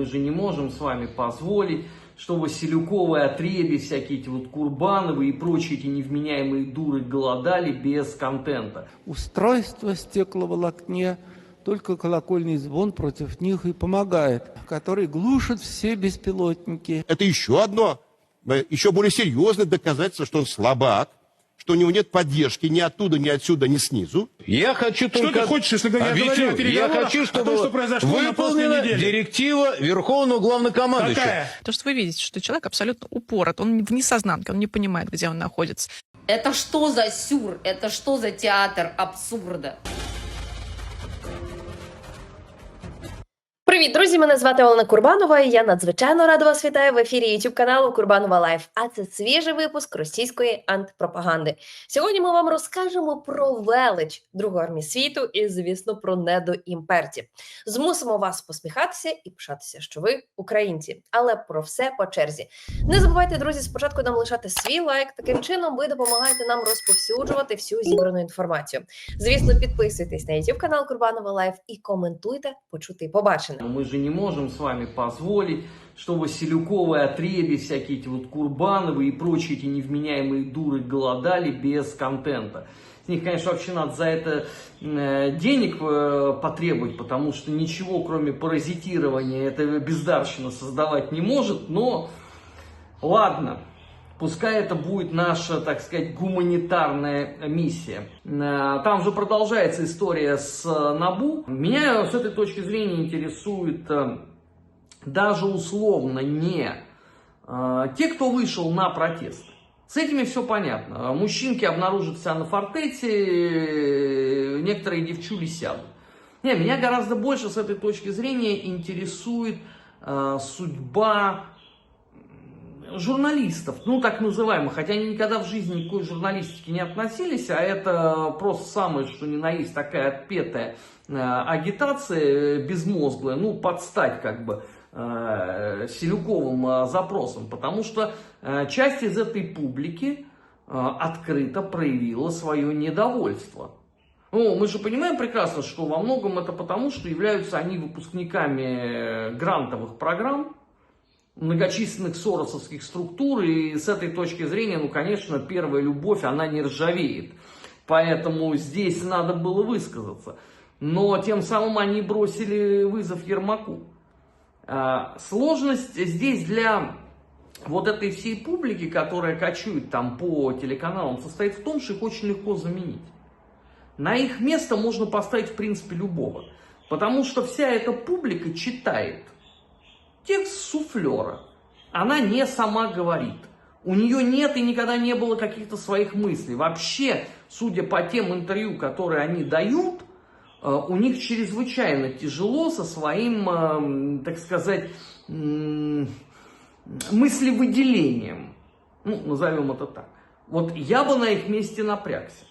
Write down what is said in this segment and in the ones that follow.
Мы же не можем с вами позволить, что Василюковы, Отреби, всякие эти вот Курбановы и прочие эти невменяемые дуры голодали без контента. устройство стекловолокне, только колокольный звон против них и помогает, который глушит все беспилотники. Это еще одно, э, еще более серьезное доказательство, что он слабак, что у него нет поддержки ни оттуда, ни отсюда, ни снизу. Я хочу Что только... ты хочешь, если я Объясню. говорю о Я хочу, о чтобы том, что произошло выполнена директива Верховного Главнокомандующего. Какая? То, что вы видите, что человек абсолютно упорот, он в несознанке, он не понимает, где он находится. Это что за сюр? Это что за театр абсурда? Привіт, друзі! Мене звати Олена Курбанова, і я надзвичайно рада вас вітаю в ефірі youtube каналу Курбанова Лайф. А це свіжий випуск російської антипропаганди. Сьогодні ми вам розкажемо про велич Другої армії світу і, звісно, про недоімперців. Змусимо вас посміхатися і пишатися, що ви українці. Але про все по черзі. Не забувайте, друзі, спочатку нам лишати свій лайк. Таким чином ви допомагаєте нам розповсюджувати всю зібрану інформацію. Звісно, підписуйтесь на youtube канал Курбанова Лайф і коментуйте, почути і побачене. Мы же не можем с вами позволить, что Василюковы, Отреби, всякие эти вот Курбановы и прочие эти невменяемые дуры голодали без контента. С них, конечно, вообще надо за это э, денег э, потребовать, потому что ничего, кроме паразитирования, эта бездарщина создавать не может, но ладно. Пускай это будет наша, так сказать, гуманитарная миссия. Э, Там же продолжается история с э, Набу. Меня с этой точки зрения интересует э, даже условно не те, кто вышел на протест. С этими все понятно. Мужчинки обнаружат себя на фортете, некоторые девчули сядут. Не, меня гораздо больше с этой точки зрения интересует э, судьба журналистов, ну так называемых, хотя они никогда в жизни никакой журналистики не относились, а это просто самое, что ни на есть такая отпетая э, агитация э, безмозглая, ну подстать как бы э, Селюковым э, запросом, потому что э, часть из этой публики э, открыто проявила свое недовольство. Ну, мы же понимаем прекрасно, что во многом это потому, что являются они выпускниками э, грантовых программ, многочисленных соросовских структур, и с этой точки зрения, ну, конечно, первая любовь, она не ржавеет. Поэтому здесь надо было высказаться. Но тем самым они бросили вызов Ермаку. А, Сложность здесь для вот этой всей публики, которая кочует там по телеканалам, состоит в том, что их очень легко заменить. На их место можно поставить, в принципе, любого. Потому что вся эта публика читает текст суфлера. Она не сама говорит. У нее нет и никогда не было каких-то своих мыслей. Вообще, судя по тем интервью, которые они дают, э, у них чрезвычайно тяжело со своим, э, так сказать, мыслевыделением. Ну, назовем это так. Вот я бы на их месте напрягся.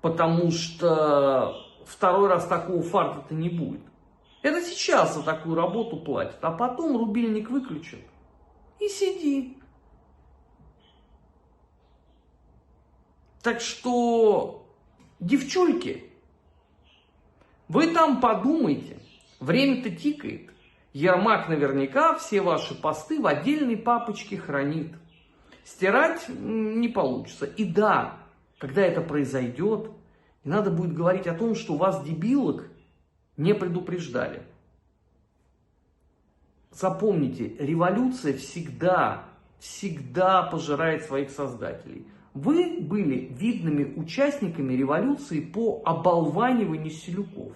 Потому что второй раз такого фарта-то не будет. Это сейчас за такую работу платят, а потом рубильник выключат. И сиди. Так что, девчульки, вы там подумайте. Время-то тикает. Ермак наверняка все ваши посты в отдельной папочке хранит. Стирать не получится. И да, когда это произойдет, и надо будет говорить о том, что у вас дебилок не предупреждали. Запомните, революция всегда, всегда пожирает своих создателей. Вы были видными участниками революции по оболваниванию селюков.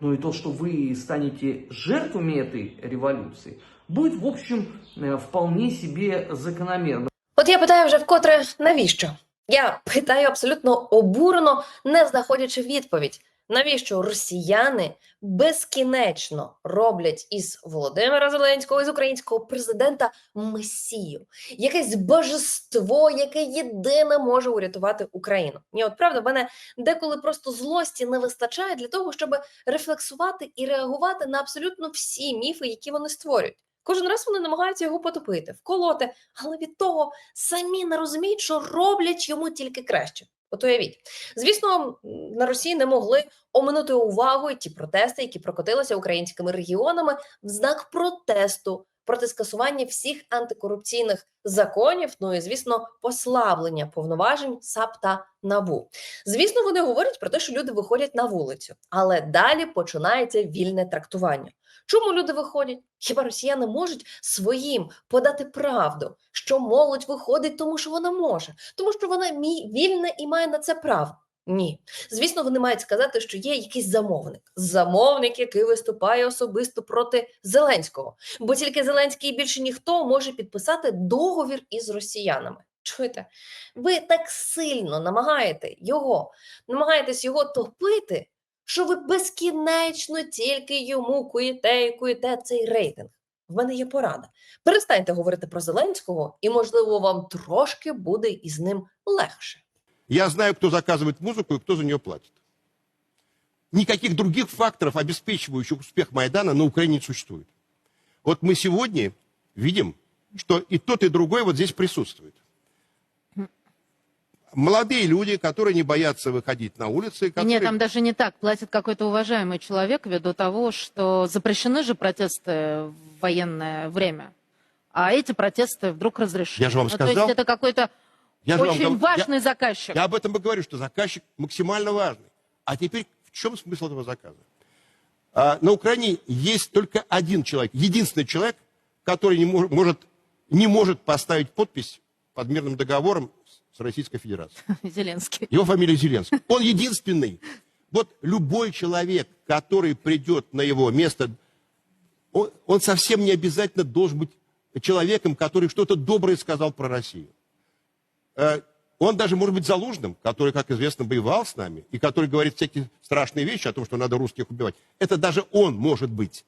Ну и то, что вы станете жертвами этой революции, будет, в общем, э, вполне себе закономерно. От я питаю вже вкотре, навіщо? Я питаю абсолютно обурено, не знаходячи відповідь. Навіщо росіяни безкінечно роблять із Володимира Зеленського, із українського президента месію, якесь божество, яке єдине може урятувати Україну? Ні, от правда, мене деколи просто злості не вистачає для того, щоб рефлексувати і реагувати на абсолютно всі міфи, які вони створюють. Кожен раз вони намагаються його потопити, вколоти, але від того самі не розуміють, що роблять йому тільки краще. От уявіть. Звісно, на Росії не могли оминути увагою ті протести, які прокотилися українськими регіонами в знак протесту проти скасування всіх антикорупційних законів. Ну і звісно, послаблення повноважень САП та НАБУ. Звісно, вони говорять про те, що люди виходять на вулицю, але далі починається вільне трактування. Чому люди виходять? Хіба росіяни можуть своїм подати правду, що молодь виходить, тому що вона може, тому що вона вільна і має на це право? Ні, звісно, вони мають сказати, що є якийсь замовник, замовник, який виступає особисто проти Зеленського, бо тільки Зеленський і більше ніхто може підписати договір із росіянами. Чуєте, ви так сильно намагаєте його, намагаєтесь його топити, що ви безкінечно тільки йому куєте і куєте цей рейтинг. В мене є порада. Перестаньте говорити про Зеленського, і, можливо, вам трошки буде із ним легше. Я знаю, кто заказывает музыку и кто за нее платит. Никаких других факторов, обеспечивающих успех Майдана, на Украине не существует. Вот мы сегодня видим, что и тот, и другой вот здесь присутствует. Молодые люди, которые не боятся выходить на улицы. Которые... Нет, там даже не так. Платит какой-то уважаемый человек ввиду того, что запрещены же протесты в военное время. А эти протесты вдруг разрешены. Я же вам Ну, То сказал. есть это какой-то Я вам очень гов- важный я- заказчик. Я об этом и говорю, что заказчик максимально важный. А теперь в чем смысл этого заказа? А, на Украине есть только один человек, единственный человек, который не мож- может, не может поставить подпись под мирным договором с Российской Федерацией. Зеленский. Его фамилия Зеленский. Он единственный. Вот любой человек, который придет на его место, он, он совсем не обязательно должен быть человеком, который что-то доброе сказал про Россию. Э, Он даже может быть залужным, который, как известно, воевал с нами, и который говорит всякие страшные вещи о том, что надо русских убивать. Это даже он может быть.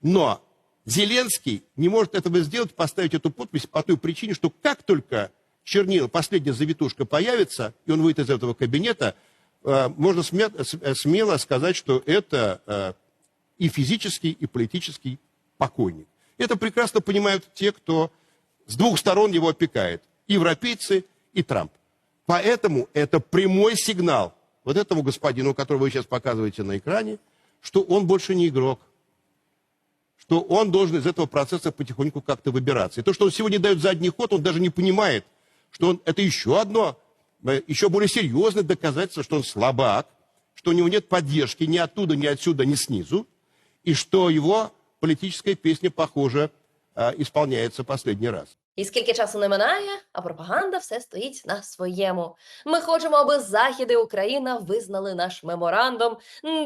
Но Зеленский не может этого сделать, поставить эту подпись по той причине, что как только чернила, последняя завитушка появится, и он выйдет из этого кабинета, э, можно э, смело сказать, что это э, и физический, и политический покойник. Это прекрасно понимают те, кто с двух сторон его опекает. Европейцы и Трамп. Поэтому это прямой сигнал вот этому господину, которого вы сейчас показываете на экране, что он больше не игрок что он должен из этого процесса потихоньку как-то выбираться. И то, что он сегодня дает задний ход, он даже не понимает, что он, это еще одно, э, еще более серьезное доказательство, что он слабак, что у него нет поддержки ни оттуда, ни отсюда, ни снизу, и что его политическая песня, похоже, э, исполняется последний раз. І скільки часу не минає, а пропаганда все стоїть на своєму. Ми хочемо, аби Захід і Україна визнали наш меморандум,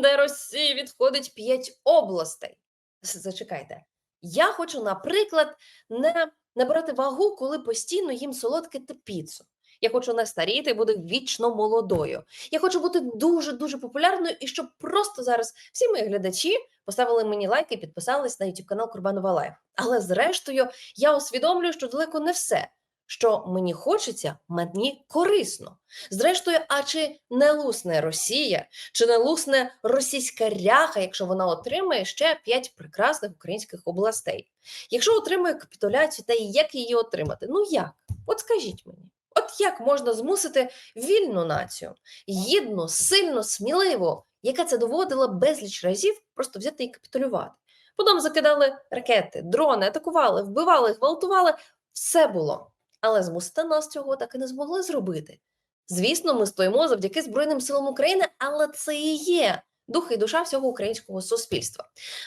де Росії відходить п'ять областей. З- Зачекайте. Я хочу, наприклад, не набирати вагу, коли постійно їм солодке та піцу. Я хочу не старіти і бути вічно молодою. Я хочу бути дуже дуже популярною, і щоб просто зараз всі мої глядачі поставили мені лайк і підписались на YouTube канал Курбанова Лайф. Але зрештою, я усвідомлюю, що далеко не все, що мені хочеться, мені корисно. Зрештою, а чи не лусне Росія, чи не лусне російська ряха, якщо вона отримає ще п'ять прекрасних українських областей? Якщо отримує капітуляцію, та як її отримати? Ну як? От скажіть мені. От як можна змусити вільну націю, гідну, сильну, сміливу, яка це доводила безліч разів, просто взяти і капітулювати? Потім закидали ракети, дрони, атакували, вбивали, гвалтували. Все було. Але змусити нас цього так і не змогли зробити. Звісно, ми стоїмо завдяки Збройним силам України, але це і є дух і душа всього українського суспільства.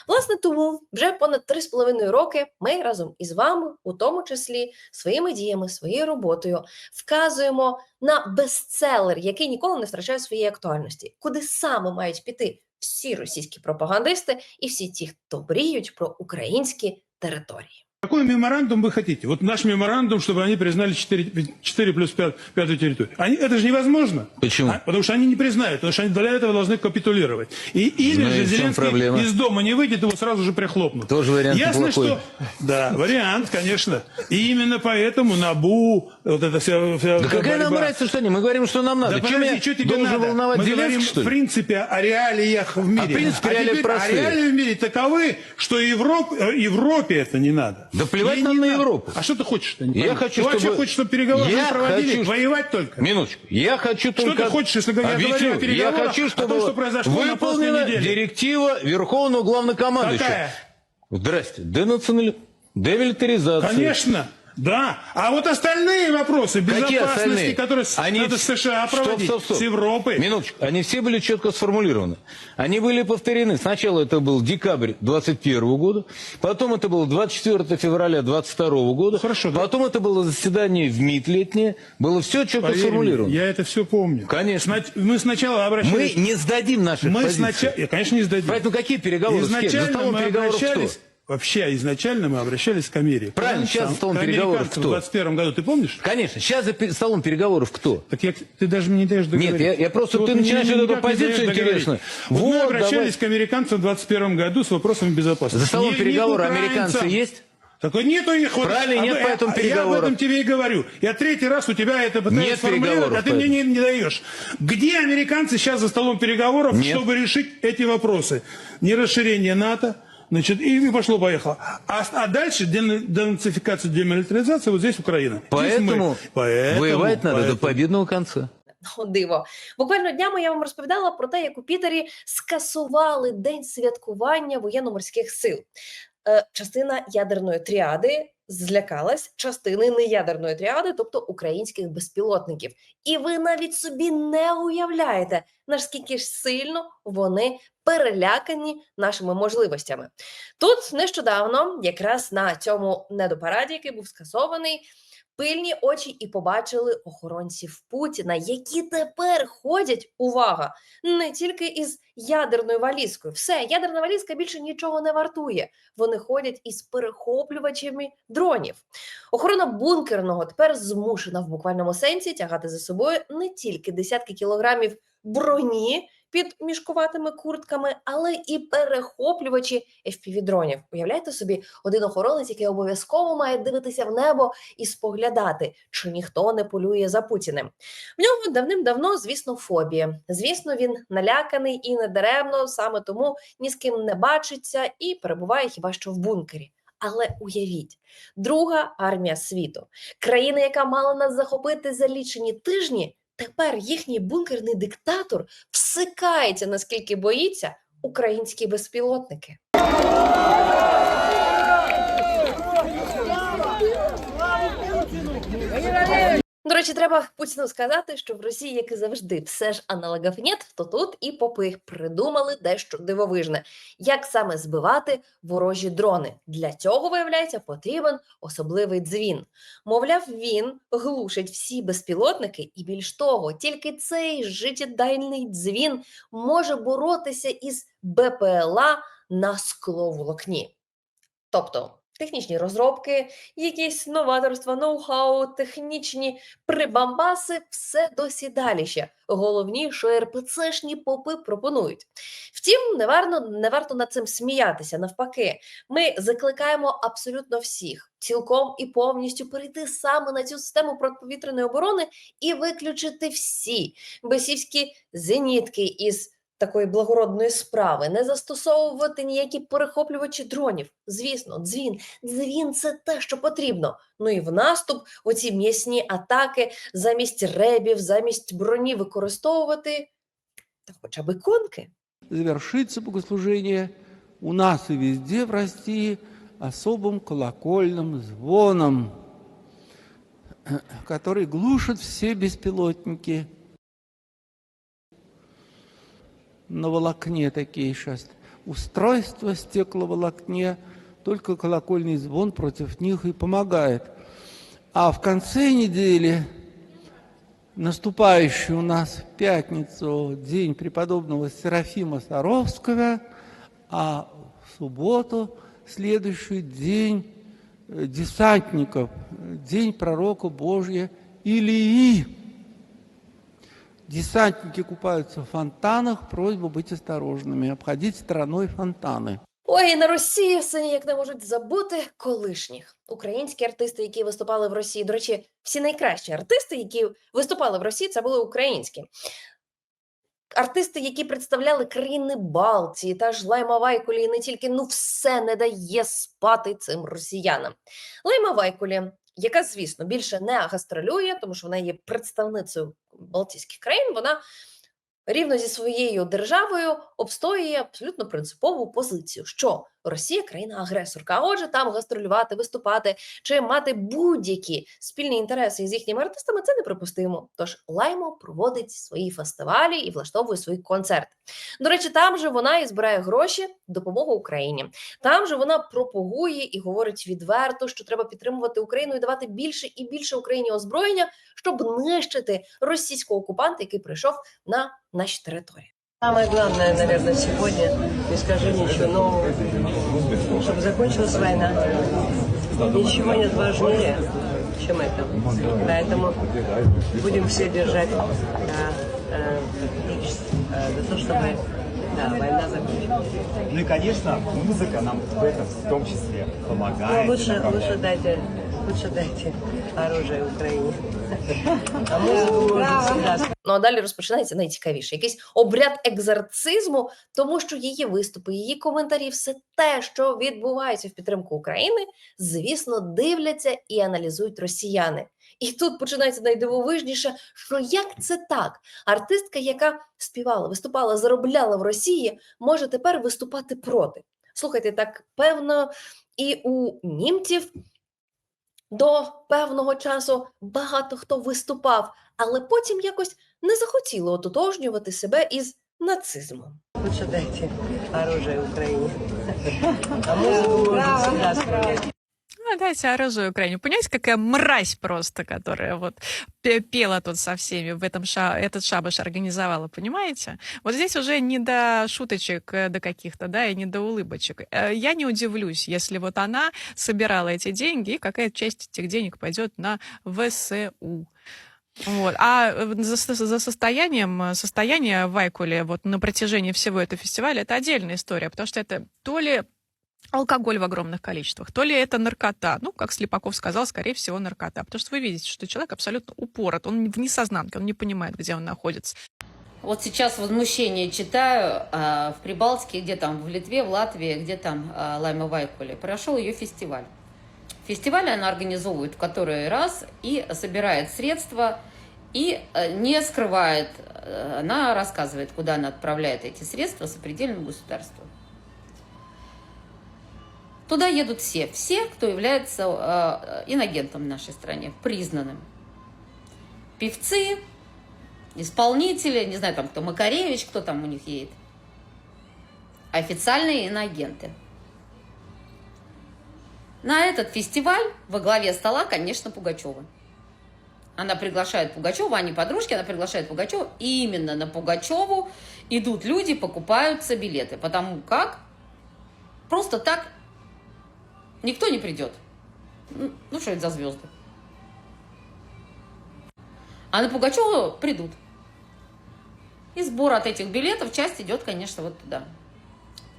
Власне, тому вже понад 3,5 роки ми разом із вами, у тому числі своїми діями, своєю роботою, вказуємо на бестселер, який ніколи не втрачає своєї актуальності, куди саме мають піти всі російські пропагандисти і всі ті, хто мріють про українські території. Какой меморандум вы хотите? Вот наш меморандум, чтобы они признали 4, 4 плюс 5, пятую территорию. Они, это же невозможно. Почему? А? Потому что они не признают, потому что они для этого должны капитулировать. И, или Знаю, же в чем Зеленский проблема. из дома не выйдет, его сразу же прихлопнут. Тоже вариант Ясно, неплохой. что... Да, вариант, конечно. И именно поэтому НАБУ, вот это вся, вся Да какая нам борьба- разница, что они? Мы говорим, что нам надо. Да Чем подожди, я что тебе должен надо? волновать Мы говорим, Зеленский, что в принципе, о реалиях в мире. А в принципе, реалии теперь, простые. А реалии в мире таковы, что Европ- э, Европе это не надо. Да плевать нам на. Европу. А что ты хочешь? -то, не Я хочу, ты вообще чтобы- хочешь, чтобы переговоры Я проводили? хочу, Воевать только? Минуточку. Я хочу Что только... ты хочешь, если я говорю о Объясню. Я переговорах, хочу, о том, чтобы что произошло выполнена директива Верховного Главнокомандующего. Какая? Здрасте. Денационали... Демилитаризация. Конечно. Да. А вот остальные вопросы Какие безопасности, остальные? которые Они надо с США Стоп, проводить, стоп, стоп. с Европы. Минуточку. Они все были четко сформулированы. Они были повторены. Сначала это был декабрь 21 года, потом это было 24 февраля 22 года, Хорошо, да. потом это было заседание в МИД летнее. Было все четко Поверь мне, сформулировано. я это все помню. Конечно. Снач- Мы сначала Мы обращались... не сдадим наших Мы позиций. сначала... Я, конечно, не сдадим. Поэтому какие переговоры? С кем? За Изначально мы переговоров обращались... Вообще, изначально мы обращались к Америке. Правильно, сейчас за столом переговоров кто? В 21 году, ты помнишь? Конечно. Сейчас за столом переговоров кто? Так я, ты даже мне не даешь договорить. Нет, я- я просто- ты вот начинаешь мне вот эту позицию интересную. Вот мы Вот, обращались давай. к американцам в 21 году с вопросами безопасности. За столом Не- переговоров американцы есть? Такой нету их. Вот, Правильно, а нет вы- поэтому а- Я переговоров. об этом тебе и говорю. Я третий раз у тебя это пытаюсь Нет сформулировать, переговоров а ты мне не, не даешь. Где американцы сейчас за столом переговоров, Нет. чтобы решить эти вопросы? Не расширение НАТО, Значит, и пошло-поехало. А, а дальше ден- денацификация, демилитаризация, вот здесь Украина. Здесь Поэтому, мы. Поэтому- воевать надо поэтому. до победного конца. О, диво. Буквально днями я вам розповідала про те, як у Пітері скасували день святкування воєнно-морських сил. Е, частина ядерної тріади злякалась частини неядерної тріади, тобто українських безпілотників. І ви навіть собі не уявляєте, наскільки ж сильно вони перелякані нашими можливостями. Тут нещодавно, якраз на цьому недопараді, який був скасований, пильні очі і побачили охоронців Путіна, які тепер ходять, увага, не тільки із ядерною валізкою. Все, ядерна валізка більше нічого не вартує. Вони ходять із перехоплювачами дронів. Охорона бункерного тепер змушена в буквальному сенсі тягати за собою не тільки десятки кілограмів броні під мішкуватими куртками, але і перехоплювачі FPV-дронів. Уявляєте собі, один охоронець, який обов'язково має дивитися в небо і споглядати, чи ніхто не полює за Путіним. В нього давним-давно, звісно, фобія. Звісно, він наляканий і недаремно, саме тому ні з ким не бачиться і перебуває хіба що в бункері. Але уявіть, друга армія світу, країна, яка мала нас захопити за лічені тижні, тепер їхній бункерний диктатор всикається, наскільки боїться українські безпілотники. Речі, треба Путіну сказати, що в Росії, як і завжди, все ж аналогів нет, то тут і попи придумали дещо дивовижне, як саме збивати ворожі дрони. Для цього, виявляється, потрібен особливий дзвін. Мовляв, він глушить всі безпілотники, і більш того, тільки цей життєдайний дзвін може боротися із БПЛА на скловолокні. Тобто технічні розробки, якісь новаторства, ноу-хау, технічні прибамбаси, все досі далі ще. Головні, що РПЦшні попи пропонують. Втім, не варто, не варто над цим сміятися. Навпаки, ми закликаємо абсолютно всіх цілком і повністю перейти саме на цю систему протиповітряної оборони і виключити всі бесівські зенітки із такої благородної справи, не застосовувати ніякі перехоплювачі дронів. Звісно, дзвін. Дзвін це те, що потрібно. Ну і в наступ оці м'ясні атаки замість ребів, замість броні використовувати та хоча б іконки. Завершится богослужение у нас и везде в России особым колокольным звоном, который глушит все беспилотники. На волокне такие сейчас устройства стекловолокне, только колокольный звон против них и помогает. А в конце недели наступающий у нас в пятницу день преподобного Серафима Саровского, а в субботу следующий день э, десантников, день пророка Божия Илии. Десантники купаются в фонтанах, просьба быть осторожными, обходить стороной фонтаны. Ой, і на Росії все ніяк не можуть забути колишніх українські артисти, які виступали в Росії. До речі, всі найкращі артисти, які виступали в Росії, це були українські. артисти, які представляли країни Балтії, та ж Лайма Вайкулі, і не тільки ну все не дає спати цим росіянам. Лайма Вайкулі, яка, звісно, більше не гастролює, тому що вона є представницею Балтійських країн, вона рівно зі своєю державою обстоює абсолютно принципову позицію, що Росія країна-агресорка. А отже, там гастролювати, виступати чи мати будь-які спільні інтереси з їхніми артистами це неприпустимо. Тож Лаймо проводить свої фестивалі і влаштовує свої концерти. До речі, там же вона і збирає гроші, допомогу Україні. Там же вона пропагує і говорить відверто, що треба підтримувати Україну і давати більше і більше Україні озброєння, щоб нищити російського окупанта, який прийшов на наші території. Самое главное, наверное, сегодня, не скажу ничего нового, чтобы закончилась война. Ничего нет важнее, чем это. Поэтому будем все держать да, э, э, за то, чтобы да, война закончилась. Ну и, конечно, музыка нам в этом в том числе Ну, помогает. лучше, направляет. лучше дайте, лучше дайте оружие Украине. А можно Ну а далі розпочинається найцікавіше: якийсь обряд екзорцизму, тому що її виступи, її коментарі, все те, що відбувається в підтримку України, звісно, дивляться і аналізують росіяни. І тут починається найдивовижніше, що як це так? Артистка, яка співала, виступала, заробляла в Росії, може тепер виступати проти. Слухайте, так певно, і у німців до певного часу багато хто виступав, але потім якось не захотіло ототожнювати себе із нацизмом. лучше дайте оружие Україні. А. Ну, дайте оружие Украине. Понимаете, какая мразь просто, которая вот пе- пела тут со всеми, в этом ша- этот шабаш организовала, понимаете? Вот здесь уже не до шуточек э, до каких-то, да, и не до улыбочек. Э, Я не удивлюсь, если вот она собирала эти деньги, и какая часть этих денег пойдет на ВСУ. Вот. А э, за, за состоянием, состояние Вайкуле вот на протяжении всего этого фестиваля это отдельная история, потому что это то ли алкоголь в огромных количествах, то ли это наркота. Ну, как Слепаков сказал, скорее всего, наркота. Потому что вы видите, что человек абсолютно упорот, он в несознанке, он не понимает, где он находится. Вот сейчас возмущение читаю а, в Прибалтике, где там, в Литве, в Латвии, где там а, Лайма Вайкуле. Прошел ее фестиваль. Фестиваль она организовывает в который раз и собирает средства, и э, не скрывает, э, она рассказывает, куда она отправляет эти средства сопредельным государству. Туда едут все, все, кто является э, инагентом в нашей стране, признанным. Певцы, исполнители, не знаю, там кто Макаревич, кто там у них едет. Официальные иноагенты. На этот фестиваль во главе стола, конечно, Пугачева. Она приглашает Пугачева, они подружки, она приглашает Пугачева. И именно на Пугачеву идут люди, покупаются билеты. Потому как просто так никто не придет. Ну, что это за звезды? А на Пугачева придут. И сбор от этих билетов, часть идет, конечно, вот туда.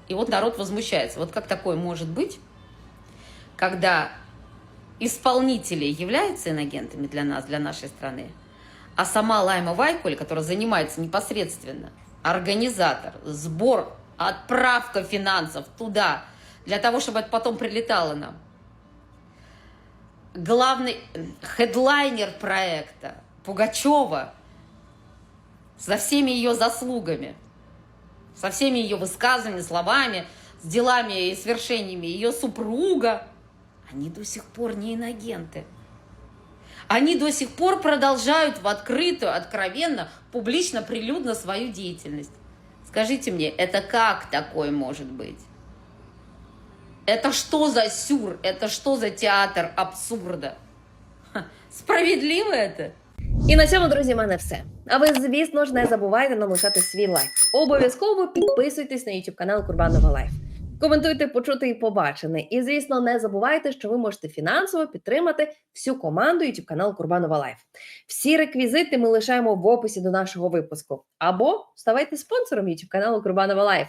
И вот народ возмущается. Вот как такое может быть, когда исполнители являются инагентами для нас, для нашей страны, а сама Лайма Вайкуль, которая занимается непосредственно, организатор, сбор, отправка финансов туда, для того, чтобы это потом прилетало нам. Главный хедлайнер проекта Пугачева со всеми ее заслугами, со всеми ее высказываниями, словами, с делами и свершениями ее супруга, они до сих пор не инагенты. Они до сих пор продолжают в открытую, откровенно, публично, прилюдно свою деятельность. Скажите мне, это как такое может быть? Это что за сюр? Это что за театр абсурда? Ха, Справедливо это? І на цьому, друзі, в мене все. А ви, звісно ж, не забувайте нам лишати свій лайк. Обов'язково підписуйтесь на YouTube канал Курбанова Лайф. Коментуйте, почути і побачене. І, звісно, не забувайте, що ви можете фінансово підтримати всю команду YouTube канал Курбанова Лайф. Всі реквізити ми лишаємо в описі до нашого випуску. Або ставайте спонсором YouTube каналу Курбанова Лайф.